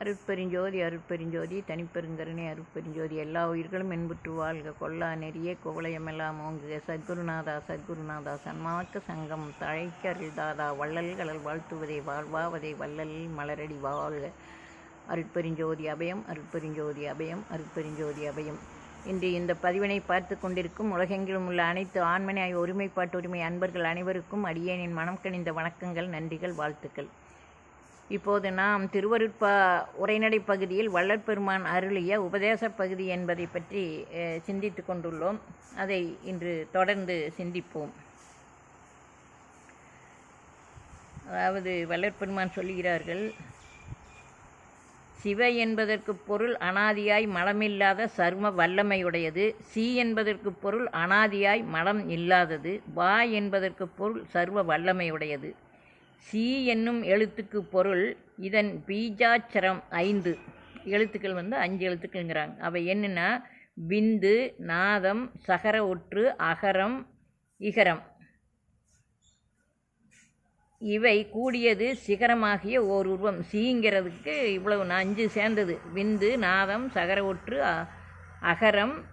அருட்பெருஞ்சோதி அருட்பெருஞ்சோதி தனிப்பெருங்கருணை அருட்பெருஞ்சோதி. எல்லா உயிர்களும் என்புற்று வாழ்க. கொல்லா நெறிய குவளையமெல்லாம் ஓங்குக. சத்குருநாதா சத்குருநாதா. சன்மார்க்க சங்கம் தழைக்க அருள்தாதா. வள்ளல்களல் வாழ்த்துவதை வாழ்வாவதை வள்ளல் மலரடி வாழ்க. அருட்பெருஞ்சோதி அபயம் அருட்பெருஞ்சோதி அபயம் அருட்பெருஞ்சோதி அபயம். இன்று இந்த பதிவினை பார்த்து கொண்டிருக்கும் உலகெங்கிலும் உள்ள அனைத்து ஆண்மனை ஒருமைப்பாட்டு உரிமை அன்பர்கள் அனைவருக்கும் அடியேனின் மனம் கணிந்த வணக்கங்கள் நன்றிகள் வாழ்த்துக்கள். இப்போது நாம் திருவருட்பா உரைநடை பகுதியில் வள்ளற்பெருமான் அருளிய உபதேச பகுதி என்பதை பற்றி சிந்தித்து கொண்டுள்ளோம். அதை இன்று தொடர்ந்து சிந்திப்போம். அதாவது வள்ளற்பெருமான் சொல்கிறார்கள் சிவ என்பதற்கு பொருள் அனாதியாய் மலமில்லாத சர்ம வல்லமையுடையது. சி என்பதற்கு பொருள் அனாதியாய் மலம் இல்லாதது. வா என்பதற்கு பொருள் சர்வ வல்லமையுடையது. சி என்னும் எழுத்துக்கு பொருள் இதன் பீஜாட்சரம் ஐந்து. எழுத்துக்கள் வந்து அஞ்சு எழுத்துக்கள்ங்கிறாங்க. அவை என்னென்னா விந்து நாதம் சகர ஒற்று அகரம் இகரம். இவை கூடியது சிகரமாகிய ஓர் உருவம். சீங்கிறதுக்கு இவ்வளவு நான் அஞ்சு சேர்ந்தது. விந்து நாதம் சகர ஒற்று அ- அகரம்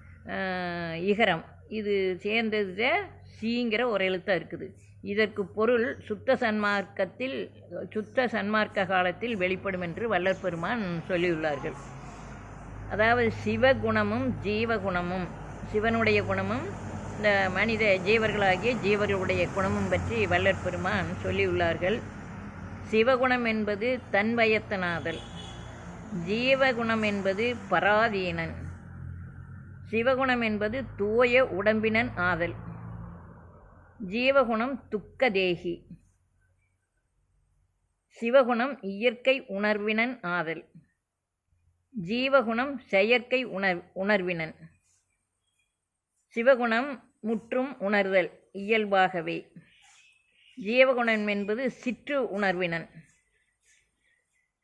இகரம். இது சேர்ந்தது சீங்கிற ஒரு எழுத்தாக இருக்குது. இதற்கு பொருள் சுத்த சன்மார்க்கத்தில் சுத்த சன்மார்க்க காலத்தில் வெளிப்படும் என்று வள்ளற்பெருமான் சொல்லியுள்ளார்கள். அதாவது சிவகுணமும் ஜீவகுணமும் சிவனுடைய குணமும் இந்த மனித ஜீவர்களாகிய ஜீவர்களுடைய குணமும் பற்றி வல்லற் பெருமான் சொல்லியுள்ளார்கள். சிவகுணம் என்பது தன்வயத்தனாதல் ஜீவகுணம் என்பது பராதீனன் சிவகுணம் என்பது தூய உடம்பினன் ஆதல். ஜீவகுணம் துக்கதேகி. சிவகுணம் இயற்கை உணர்வினன் ஆதல். ஜீவகுணம் செயற்கை உணர் உணர்வினன். சிவகுணம் முற்றும் உணர்தல் இயல்பாகவே. ஜீவகுணம் என்பது சிற்று உணர்வினன்.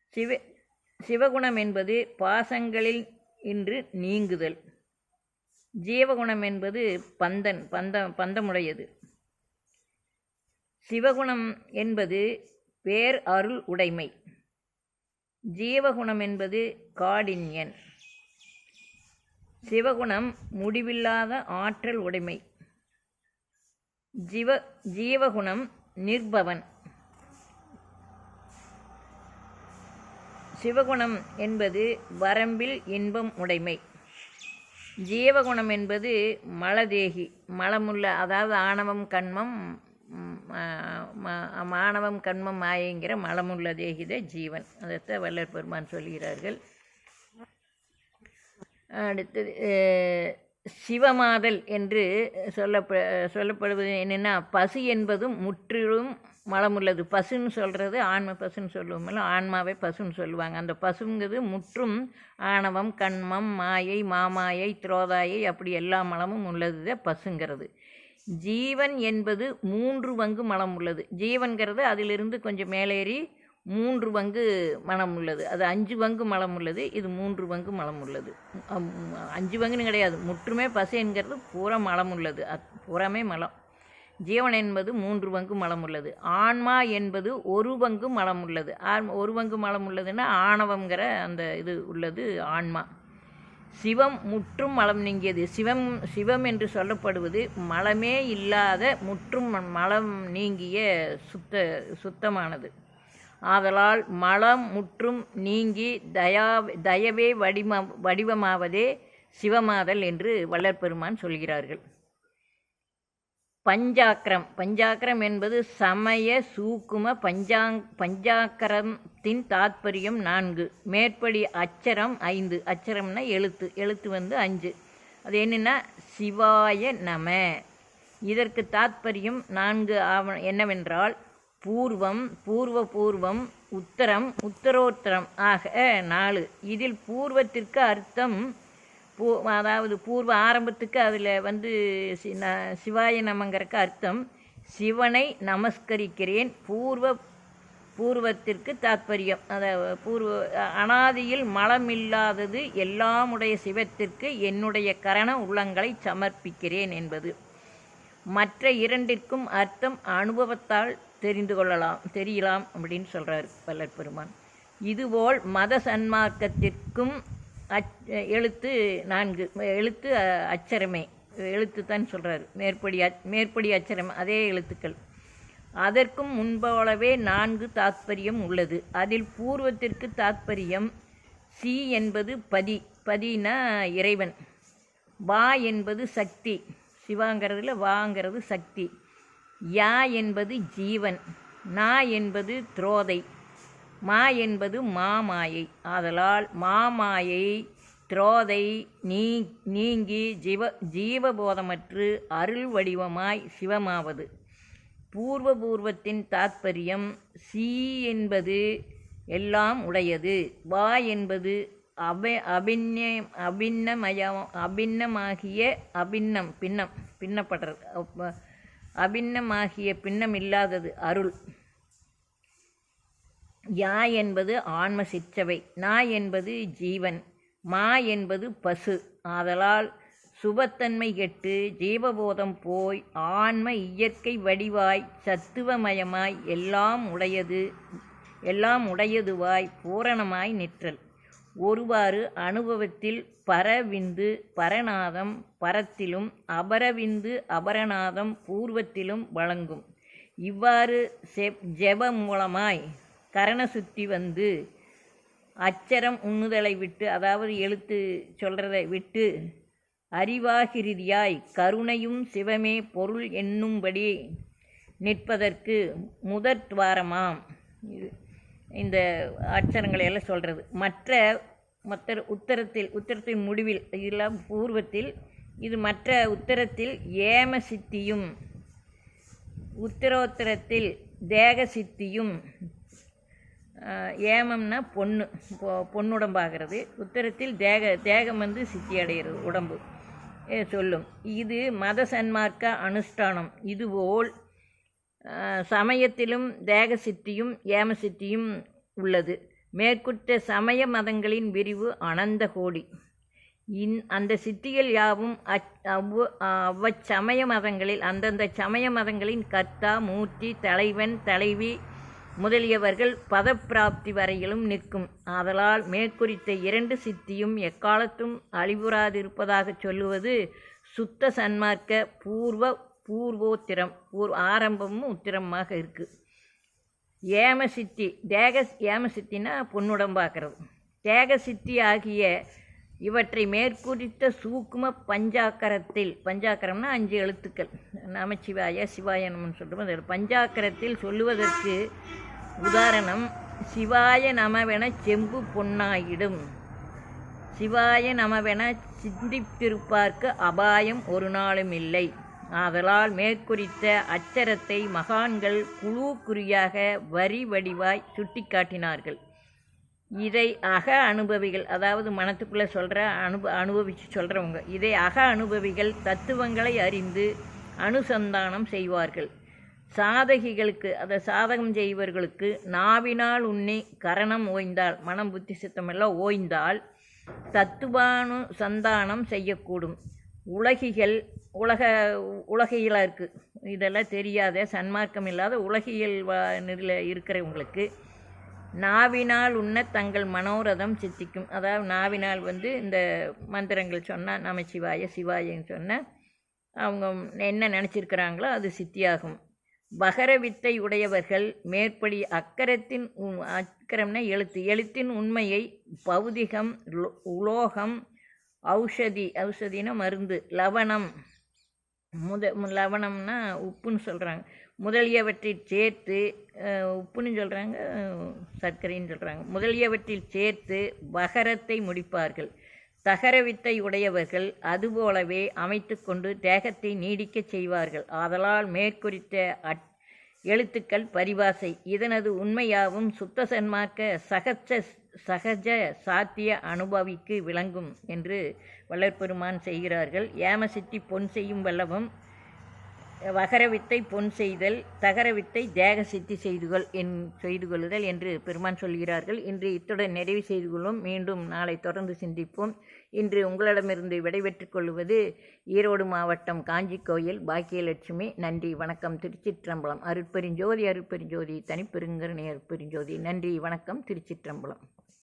சிவ சிவகுணம் என்பது பாசங்களில் இன்று நீங்குதல். ஜீவகுணம் என்பது பந்தன் பந்த பந்தமுடையது. சிவகுணம் என்பது பேர் அருள் உடைமை. ஜீவகுணம் என்பது காடின்யன். சிவகுணம் முடிவில்லாத ஆற்றல் உடைமை. ஜீவ ஜீவகுணம் நிர்பவன் சிவகுணம் என்பது வரம்பில் இன்பம் உடைமை. ஜீவகுணம் என்பது மலதேகி மலமுள்ள அதாவது ஆணவம் கண்மம் மாணவம் கண்மம் மாயங்கிற மலமுள்ள தேகித ஜீவன். அதைத்தான் வல்லர் பெருமான் சொல்கிறார்கள். அடுத்தது சிவமாதல் என்று சொல்லப்ப சொல்லப்படுவது என்னென்னா பசு என்பதும் முற்றிலும் மலமுள்ளது. பசுன்னு சொல்கிறது ஆன்ம பசுன்னு சொல்லுவோம்ல ஆன்மாவே பசுன்னு சொல்லுவாங்க. அந்த பசுங்கிறது முற்றும் ஆணவம் கண்மம் மாயை மாமாயை துரோதாயை அப்படி எல்லா மலமும் உள்ளது தான் பசுங்கிறது. ஜீவன் என்பது மூன்று பங்கு மலம் உள்ளது. ஜீவன்கிறது அதிலிருந்து கொஞ்சம் மேலேறி மூன்று பங்கு மலம் உள்ளது. அது அஞ்சு பங்கு மலம் உள்ளது. இது மூன்று பங்கு மலம் உள்ளது. அஞ்சு பங்குன்னு கிடையாது. முற்றுமே பசு என்கிறது பூரா மலம் உள்ளது. அத் பூராமே மலம். ஜீவன் என்பது மூன்று பங்கு மலம் உள்ளது. ஆன்மா என்பது ஒரு பங்கு மலம் உள்ளது. ஆன் ஒரு பங்கு மலம் உள்ளதுன்னா ஆணவங்கிற அந்த இது உள்ளது ஆன்மா. சிவம் முற்றும் மலம் நீங்கியது. சிவம் சிவம் என்று சொல்லப்படுவது மலமே இல்லாத முற்றும் மலம் நீங்கிய சுத்த சுத்தமானது. ஆதலால் மலம் முற்றும் நீங்கி தயா தயவே வடிம வடிவமாவதே சிவமாதல் என்று வள்ளற்பெருமான் சொல்கிறார்கள். பஞ்சாக்கரம் பஞ்சாக்கரம் என்பது சமய சூக்கும பஞ்சாங் பஞ்சாக்கரத்தின் தாத்பரியம் நான்கு. மேற்படி அச்சரம் ஐந்து. அச்சரம்னா எழுத்து. எழுத்து வந்து அஞ்சு. அது என்னென்னா சிவாய நம. இதற்கு தாத்பரியம் நான்கு ஆவண என்னவென்றால் பூர்வம் பூர்வ பூர்வம் உத்தரம் உத்தரோத்தரம் ஆக நாலு. இதில் பூர்வத்திற்கு அர்த்தம் பூ அதாவது பூர்வ ஆரம்பத்துக்கு அதில் வந்து சி- ந- சிவாய நமங்கிறக்கு அர்த்தம். சிவனை நமஸ்கரிக்கிறேன் பூர்வ பூர்வத்திற்கு தாத்பரியம். அதாவது பூர்வ அனாதியில் மலமில்லாதது எல்லாமுடைய சிவத்திற்கு என்னுடைய கரண உள்ளங்களை சமர்ப்பிக்கிறேன் என்பது. மற்ற இரண்டிற்கும் அர்த்தம் அனுபவத்தால் தெரிந்து கொள்ளலாம் தெரியலாம் அப்படின்னு சொல்கிறார் வல்லற் பெருமான். இதுபோல் மத சன்மார்க்கத்திற்கும் அச் எழுத்து நான்கு. எழுத்து அச்சரமே. எழுத்து தான் சொல்கிறார் மேற்படி அச் மேற்படி அச்சரம். அதே எழுத்துக்கள். அதற்கும் முன்போலவே நான்கு தாத்பரியம் உள்ளது. அதில் பூர்வத்திற்கு தாத்பரியம் சி என்பது பதி பதினா இறைவன். வா என்பது சக்தி. சிவாங்கிறதுல வாங்கிறது சக்தி. யா என்பது ஜீவன். நா என்பது துரோதை. மா என்பது மாமாயை ஆதலால் மாமாயை துரோதை நீ நீங்கி ஜீவ ஜீவபோதமற்று அருள் வடிவமாய் சிவமாவது. பூர்வ பூர்வத்தின் தாத்பரியம் சி என்பது எல்லாம் உடையது. வா என்பது அப அபிநய அபின்னமயம் அபின்னமாகிய அபின்னம் பின்னம் பின்னப்படுறது அபின்னமாகிய பின்னம் இல்லாதது அருள். யா என்பது ஆன்ம சிற்றவை நா என்பது ஜீவன் மா என்பது பசு. ஆதலால் சுபத்தன்மை கெட்டு ஜீவபோதம் போய் ஆன்ம இயற்கை வடிவாய் சத்துவமயமாய் எல்லாம் உடையது எல்லாம் உடையதுவாய் பூரணமாய் நிற்றல். ஒருவாறு அனுபவத்தில் பரவிந்து பரநாதம் பரத்திலும் அபரவிந்து அபரநாதம் பூர்வத்திலும் வழங்கும். இவ்வாறு செப் ஜெப மூலமாய் கரண சுத்தி வந்து அச்சரம் உண்ணுதலை விட்டு அதாவது எழுத்து சொல்கிறதை விட்டு அறிவாகிருதியாய் கருணையும் சிவமே பொருள் என்னும்படி நிற்பதற்கு முதற் துவாரமாம் இது இந்த அச்சரங்களை எல்லாம் சொல்கிறது மற்ற மற்ற உத்தரத்தில் உத்தரத்தின் முடிவில் இதெல்லாம் பூர்வத்தில் இது மற்ற உத்தரத்தில் ஏம சித்தியும் உத்தரோத்தரத்தில் தேக சித்தியும் ஏமம்னா பொண்ணு பொ- பொன்னுடம்பாகிறது உத்தரத்தில் தேக தேகம் வந்து சித்தி அடைகிறது உடம்பு. ஏ, சொல்லும். இது மத சன்மார்க்க அனுஷ்டானம். இதுபோல் சமயத்திலும் தேக சித்தியும் ஏம சித்தியும் உள்ளது. மேற்குற்ற சமய மதங்களின் விரிவு அனந்த கோடி. இன் அந்த சித்திகள் யாவும் அச் அவ்வ அவ்வச்சமய மதங்களில் அந்தந்த சமய மதங்களின் கர்த்தா மூர்த்தி தலைவன் தலைவி முதலியவர்கள் பதப்பிராப்தி வரையிலும் நிற்கும். ஆதலால் மேற்குறித்த இரண்டு சித்தியும் எக்காலத்தும் அழிவுறாதிருப்பதாகச் சொல்லுவது சுத்த சன்மார்க்க பூர்வ பூர்வோத்திரம் பூர் ஆரம்பமும் உத்திரமாக இருக்குது ஏம சித்தி தேக ஏம சித்தினா பொன்னுடம்பாக்கிறது தேக சித்தி ஆகிய இவற்றை மேற்குறித்த சூக்கும பஞ்சாக்கரத்தில் பஞ்சாக்கரம்னா அஞ்சு எழுத்துக்கள். நமச்சிவாய சிவாயனம்னு சொல்கிறோம் அது பஞ்சாக்கரத்தில் சொல்லுவதற்கு உதாரணம் சிவாய நமவென செம்பு பொன்னாயிடும். சிவாய நமவென சிந்தித்திருப்பார்க்கு அபாயம் ஒரு நாளும் இல்லை. ஆதலால் மேற்குறித்த அச்சரத்தை மகான்கள் குழு குறியாக வரி வடிவாய் சுட்டிக்காட்டினார்கள். இதை அக அனுபவிகள் அதாவது மனத்துக்குள்ளே சொல்கிற அனுப அனுபவித்து சொல்கிறவங்க இதை அக அனுபவிகள் தத்துவங்களை அறிந்து அனுசந்தானம் செய்வார்கள். சாதகிகளுக்கு அதை சாதகம் செய்வர்களுக்கு நாவினால் உண்ணி கரணம் ஓய்ந்தால் மனம் புத்தி சித்தமெல்லாம் ஓய்ந்தால் தத்துவானு சந்தானம் செய்யக்கூடும். உலகிகள் உலக உலகியலாக இருக்குது இதெல்லாம் தெரியாத சன்மார்க்கம் இல்லாத உலகியல் வா நிலையில் இருக்கிறவங்களுக்கு நாவினால் உண்ண தங்கள் மனோரதம் சித்திக்கும். அதாவது நாவினால் வந்து இந்த மந்திரங்கள் சொன்னால் நமச்சிவாய சிவாயன்னு சொன்னால் அவங்க என்ன நினச்சிருக்கிறாங்களோ அது சித்தியாகும். பகர வித்தை உடையவர்கள் மேற்படி அக்கரத்தின் அக்கரம்னா எழுத்து எழுத்தின் உண்மையை பௌதிகம் உலோகம் ஔஷதி ஔஷதினா மருந்து லவணம். முத லவணம்னா உப்புன்னு சொல்கிறாங்க முதலியவற்றில் சேர்த்து உப்புன்னு சொல்கிறாங்க சர்க்கரைன்னு சொல்கிறாங்க முதலியவற்றில் சேர்த்து பகரத்தை முடிப்பார்கள். தகர வித்தை உடையவர்கள் அதுபோலவே அமைத்துக்கொண்டு தேகத்தை நீடிக்கச் செய்வார்கள். ஆதலால் மேற்குறித்த அட் எழுத்துக்கள் பரிபாசை. இதனது உண்மையாவும் சுத்த சன்மார்க்க சகஜ சகஜ சாத்திய அனுபவிக்கு விளங்கும் என்று வள்ளற்பெருமான் செய்கிறார்கள். ஏமசித்தி பொன் செய்யும் வல்லவம் வகர வித்தை பொன் செய்தல் தகர வித்தை தேக சித்தி செய்துகள் என் செய்து கொள்ளுதல் என்று பெருமான் சொல்கிறார்கள். இன்று இத்துடன் நிறைவு செய்து கொள்வோம். மீண்டும் நாளை தொடர்ந்து சிந்திப்போம். இன்று உங்களிடமிருந்து விடைபெற்றுக் கொள்வது ஈரோடு மாவட்டம் காஞ்சி கோயில் பாக்கியலட்சுமி. நன்றி வணக்கம். திருச்சிற்றம்பலம். அருட்பெருஞ்சோதி அருட்பெருஞ்சோதி தனிப்பெருங்கருணை அருட்பெருஞ்சோதி. நன்றி வணக்கம். திருச்சிற்றம்பலம்.